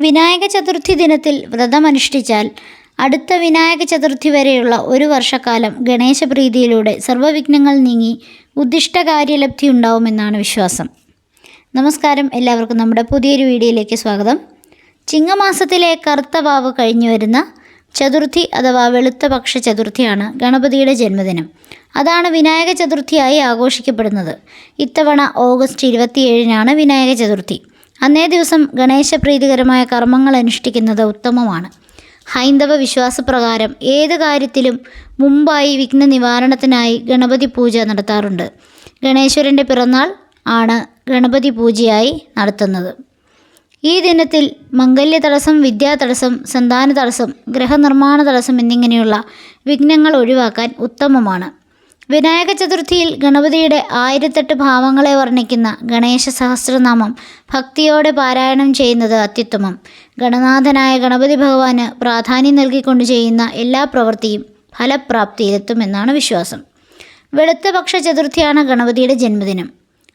വിനായക ചതുർത്ഥി ദിനത്തിൽ വ്രതമനുഷ്ഠിച്ചാൽ അടുത്ത വിനായക ചതുർത്ഥി വരെയുള്ള ഒരു വർഷക്കാലം ഗണേശപ്രീതിയിലൂടെ സർവവിഘ്നങ്ങൾ നീങ്ങി ഉദ്ദിഷ്ട കാര്യലബ്ധി ഉണ്ടാവുമെന്നാണ് വിശ്വാസം. നമസ്കാരം. എല്ലാവർക്കും നമ്മുടെ പുതിയൊരു വീഡിയോയിലേക്ക് സ്വാഗതം. ചിങ്ങമാസത്തിലെ കറുത്ത വാവ് കഴിഞ്ഞു വരുന്ന ചതുർത്ഥി അഥവാ വെളുത്ത പക്ഷ ചതുർത്ഥിയാണ് ഗണപതിയുടെ ജന്മദിനം. അതാണ് വിനായക ചതുർത്ഥിയായി ആഘോഷിക്കപ്പെടുന്നത്. ഇത്തവണ ഓഗസ്റ്റ് ഇരുപത്തിയേഴിനാണ് വിനായക ചതുർത്ഥി. അന്നേ ദിവസം ഗണേശപ്രീതികരമായ കർമ്മങ്ങൾ അനുഷ്ഠിക്കുന്നത് ഉത്തമമാണ്. ഹൈന്ദവ വിശ്വാസപ്രകാരം ഏത് കാര്യത്തിലും മുമ്പായി വിഘ്ന നിവാരണത്തിനായി ഗണപതി പൂജ നടത്താറുണ്ട്. ഗണേശ്വരന്റെ പിറന്നാൾ ആണ് ഗണപതി പൂജയായി നടത്തുന്നത്. ഈ ദിനത്തിൽ മംഗല്യ തടസ്സം വിദ്യാ തടസ്സം സന്താന തടസ്സം ഗ്രഹനിർമ്മാണ തടസ്സം എന്നിങ്ങനെയുള്ള വിഘ്നങ്ങൾ ഒഴിവാക്കാൻ ഉത്തമമാണ്. വിനായക ചതുർത്ഥിയിൽ ഗണപതിയുടെ ആയിരത്തെട്ട് ഭാവങ്ങളെ വർണിക്കുന്ന ഗണേശ സഹസ്രനാമം ഭക്തിയോടെ പാരായണം ചെയ്യുന്നത് അത്യുത്തമം. ഗണനാഥനായ ഗണപതി ഭഗവാന് പ്രാധാന്യം നൽകിക്കൊണ്ട് ചെയ്യുന്ന എല്ലാ പ്രവൃത്തിയും ഫലപ്രാപ്തിയിലെത്തുമെന്നാണ് വിശ്വാസം. വെളുത്ത പക്ഷ ചതുർത്ഥിയാണ് ഗണപതിയുടെ ജന്മദിനം.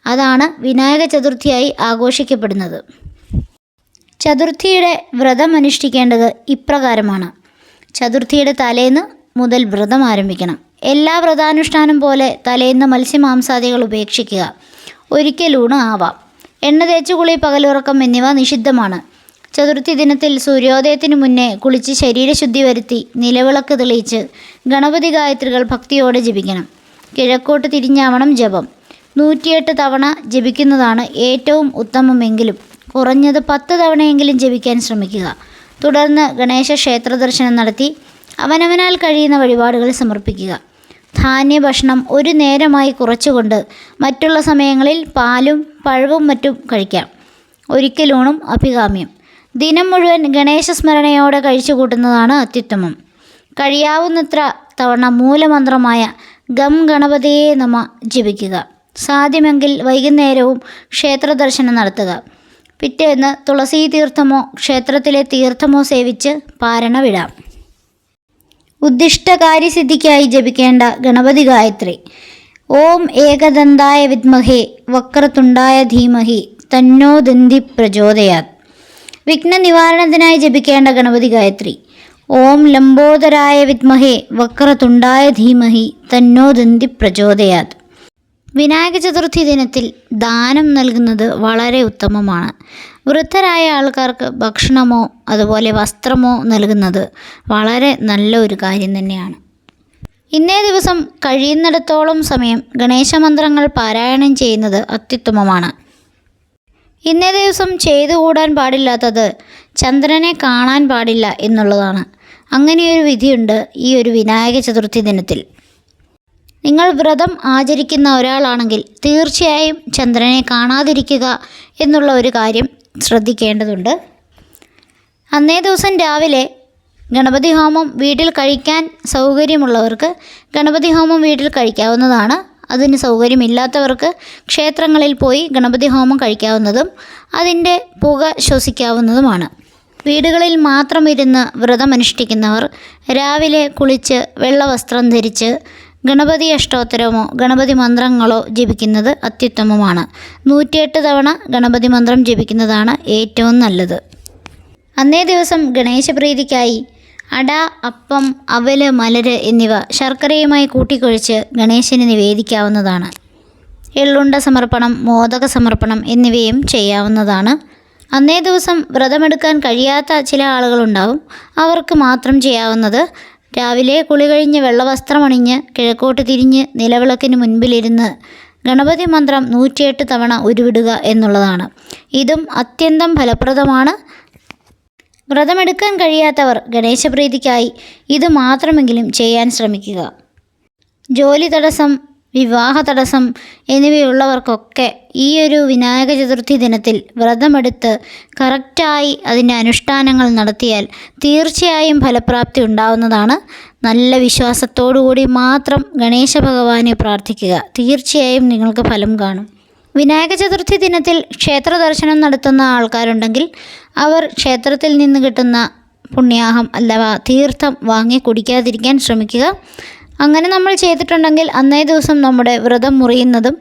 അതാണ് വിനായക ചതുർത്ഥിയായി ആഘോഷിക്കപ്പെടുന്നത്. ചതുർത്ഥിയുടെ വ്രതം അനുഷ്ഠിക്കേണ്ടത് ഇപ്രകാരമാണ്. ചതുർത്ഥിയുടെ തലേന്ന് മുതൽ വ്രതം ആരംഭിക്കണം. എല്ലാ വ്രതാനുഷ്ഠാനം പോലെ തലേന്ന് മത്സ്യമാംസാദികൾ ഉപേക്ഷിക്കുക. ഒരിക്കലൂണ് ആവാം. എണ്ണ തേച്ച് കുളി പകലുറക്കം എന്നിവ നിഷിദ്ധമാണ്. ചതുർത്ഥി ദിനത്തിൽ സൂര്യോദയത്തിന് മുന്നേ കുളിച്ച് ശരീരശുദ്ധി വരുത്തി നിലവിളക്ക് തെളിയിച്ച് ഗണപതി ഗായത്രികൾ ഭക്തിയോടെ ജപിക്കണം. കിഴക്കോട്ട് തിരിഞ്ഞാവണം ജപം. നൂറ്റിയെട്ട് തവണ ജപിക്കുന്നതാണ് ഏറ്റവും ഉത്തമമെങ്കിലും കുറഞ്ഞത് പത്ത് തവണയെങ്കിലും ജപിക്കാൻ ശ്രമിക്കുക. തുടർന്ന് ഗണേശ ക്ഷേത്ര ദർശനം നടത്തി അവനവനാൽ കഴിയുന്ന വഴിപാടുകൾ സമർപ്പിക്കുക. ധാന്യഭക്ഷണം ഒരു നേരമായി കുറച്ചുകൊണ്ട് മറ്റുള്ള സമയങ്ങളിൽ പാലും പഴവും മറ്റും കഴിക്കാം. ഒരിക്കലൂണും അഭികാമ്യം. ദിനം മുഴുവൻ ഗണേശ സ്മരണയോടെ കഴിച്ചു കൂട്ടുന്നതാണ് അത്യുത്തമം. കഴിയാവുന്നത്ര തവണ മൂലമന്ത്രമായ ഗം ഗണപതിയെ നമ ജപിക്കുക. സാധ്യമെങ്കിൽ വൈകുന്നേരവും ക്ഷേത്ര ദർശനം നടത്തുക. പിറ്റേന്ന് തുളസീ തീർത്ഥമോ ക്ഷേത്രത്തിലെ തീർത്ഥമോ സേവിച്ച് പാരണ വിടാം. ഉദ്ദിഷ്ടകാര്യസിദ്ധിക്കായി ജപിക്കേണ്ട ഗണപതി ഗായത്രി. ഓം ഏകദന്തായ വിദ്മഹേ വക്രതുണ്ടായ ധീമഹി തന്നോ ദന്തി പ്രചോദയാത്. വിഘ്ന നിവാരണത്തിനായി ജപിക്കേണ്ട ഗണപതി ഗായത്രി. ഓം ലംബോദരായ വിദ്മഹേ വക്രതുണ്ടായ ധീമഹി തന്നോ ദന്തി പ്രചോദയാത്. വിനായക ചതുർത്ഥി ദിനത്തിൽ ദാനം നൽകുന്നത് വളരെ ഉത്തമമാണ്. വൃദ്ധരായ ആൾക്കാർക്ക് ഭക്ഷണമോ അതുപോലെ വസ്ത്രമോ നൽകുന്നത് വളരെ നല്ല ഒരു കാര്യം തന്നെയാണ്. ഇന്നേ ദിവസം കഴിയുന്നിടത്തോളം സമയം ഗണേശ മന്ത്രങ്ങൾ പാരായണം ചെയ്യുന്നത് അത്യുത്തമമാണ്. ഇന്നേ ദിവസം ചെയ്തു കൂടാൻ പാടില്ലാത്തത് ചന്ദ്രനെ കാണാൻ പാടില്ല എന്നുള്ളതാണ്. അങ്ങനെയൊരു വിധിയുണ്ട് ഈ ഒരു വിനായക ചതുർത്ഥി ദിനത്തിൽ. നിങ്ങൾ വ്രതം ആചരിക്കുന്ന ഒരാളാണെങ്കിൽ തീർച്ചയായും ചന്ദ്രനെ കാണാതിരിക്കുക എന്നുള്ള ഒരു കാര്യം ശ്രദ്ധിക്കേണ്ടതുണ്ട്. അന്നേ ദിവസം രാവിലെ ഗണപതി ഹോമം വീട്ടിൽ കഴിക്കാൻ സൗകര്യമുള്ളവർക്ക് ഗണപതി ഹോമം വീട്ടിൽ കഴിക്കാവുന്നതാണ്. അതിന് സൗകര്യമില്ലാത്തവർക്ക് ക്ഷേത്രങ്ങളിൽ പോയി ഗണപതി ഹോമം കഴിക്കാവുന്നതും അതിന്റെ പുക ശ്വസിക്കാവുന്നതുമാണ്. വീടുകളിൽ മാത്രം ഇരുന്ന് വ്രതമനുഷ്ഠിക്കുന്നവർ രാവിലെ കുളിച്ച് വെള്ള വസ്ത്രം ധരിച്ച് ഗണപതി അഷ്ടോത്തരമോ ഗണപതി മന്ത്രങ്ങളോ ജപിക്കുന്നത് അത്യുത്തമമാണ്. നൂറ്റിയെട്ട് തവണ ഗണപതി മന്ത്രം ജപിക്കുന്നതാണ് ഏറ്റവും നല്ലത്. അന്നേ ദിവസം ഗണേശപ്രീതിക്കായി അട അപ്പം അവൽ മലര് എന്നിവ ശർക്കരയുമായി കൂട്ടിക്കൊഴിച്ച് ഗണേശന് നിവേദിക്കാവുന്നതാണ്. എള്ളുണ്ട സമർപ്പണം മോദക സമർപ്പണം എന്നിവയും ചെയ്യാവുന്നതാണ്. അന്നേ ദിവസം വ്രതമെടുക്കാൻ കഴിയാത്ത ചില ആളുകളുണ്ടാവും. അവർക്ക് മാത്രം ചെയ്യാവുന്നത് രാവിലെ കുളി കഴിഞ്ഞ് വെള്ളവസ്ത്രമണിഞ്ഞ് കിഴക്കോട്ട് തിരിഞ്ഞ് നിലവിളക്കിന് മുൻപിലിരുന്ന് ഗണപതി മന്ത്രം നൂറ്റിയെട്ട് തവണ ഉരുവിടുക എന്നുള്ളതാണ്. ഇതും അത്യന്തം ഫലപ്രദമാണ്. വ്രതമെടുക്കാൻ കഴിയാത്തവർ ഗണേശപ്രീതിക്കായി ഇത് മാത്രമെങ്കിലും ചെയ്യാൻ ശ്രമിക്കുക. ജോലി തടസ്സം വിവാഹ തടസ്സം എന്നിവയുള്ളവർക്കൊക്കെ ഈ ഒരു വിനായക ചതുർത്ഥി ദിനത്തിൽ വ്രതമെടുത്ത് കറക്റ്റായി അതിന്റെ അനുഷ്ഠാനങ്ങൾ നടത്തിയാൽ തീർച്ചയായും ഫലപ്രാപ്തി ഉണ്ടാവുന്നതാണ്. നല്ല വിശ്വാസത്തോടുകൂടി മാത്രം ഗണേശ ഭഗവാനെ പ്രാർത്ഥിക്കുക. തീർച്ചയായും നിങ്ങൾക്ക് ഫലം കാണും. വിനായക ചതുർത്ഥി ദിനത്തിൽ ക്ഷേത്ര ദർശനം നടത്തുന്ന ആൾക്കാരുണ്ടെങ്കിൽ അവർ ക്ഷേത്രത്തിൽ നിന്ന് കിട്ടുന്ന പുണ്യാഹം അഥവാ തീർത്ഥം വാങ്ങി കുടിക്കാതിരിക്കാൻ ശ്രമിക്കുക. അങ്ങനെ നമ്മൾ ചെയ്തിട്ടുണ്ടെങ്കിൽ അന്നേ ദിവസം നമ്മുടെ വ്രതം മുറിയുന്നതും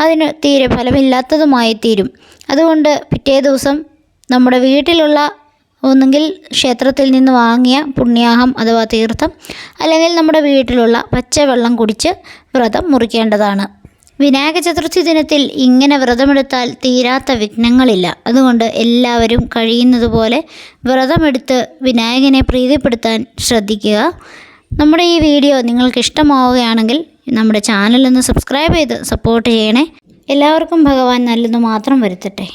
അതിന് തീരെ ഫലമില്ലാത്തതുമായി തീരും. അതുകൊണ്ട് പിറ്റേ ദിവസം നമ്മുടെ വീട്ടിലുള്ള ഒന്നുകിൽ ക്ഷേത്രത്തിൽ നിന്ന് വാങ്ങിയ പുണ്യാഹം അഥവാ തീർത്ഥം അല്ലെങ്കിൽ നമ്മുടെ വീട്ടിലുള്ള പച്ചവെള്ളം കുടിച്ച് വ്രതം മുറിക്കേണ്ടതാണ്. വിനായക ചതുർത്ഥി ദിനത്തിൽ ഇങ്ങനെ വ്രതമെടുത്താൽ തീരാത്ത വിഘ്നങ്ങളില്ല. അതുകൊണ്ട് എല്ലാവരും കഴിയുന്നതുപോലെ വ്രതമെടുത്ത് വിനായകനെ പ്രീതിപ്പെടുത്താൻ ശ്രദ്ധിക്കുക. നമ്മുടെ ഈ വീഡിയോ നിങ്ങൾക്ക് ഇഷ്ടമാവുകയാണെങ്കിൽ നമ്മുടെ ചാനലൊന്ന് സബ്സ്ക്രൈബ് ചെയ്ത് സപ്പോർട്ട് ചെയ്യണേ. എല്ലാവർക്കും ഭഗവാൻ നല്ലത് മാത്രം വരുത്തട്ടെ.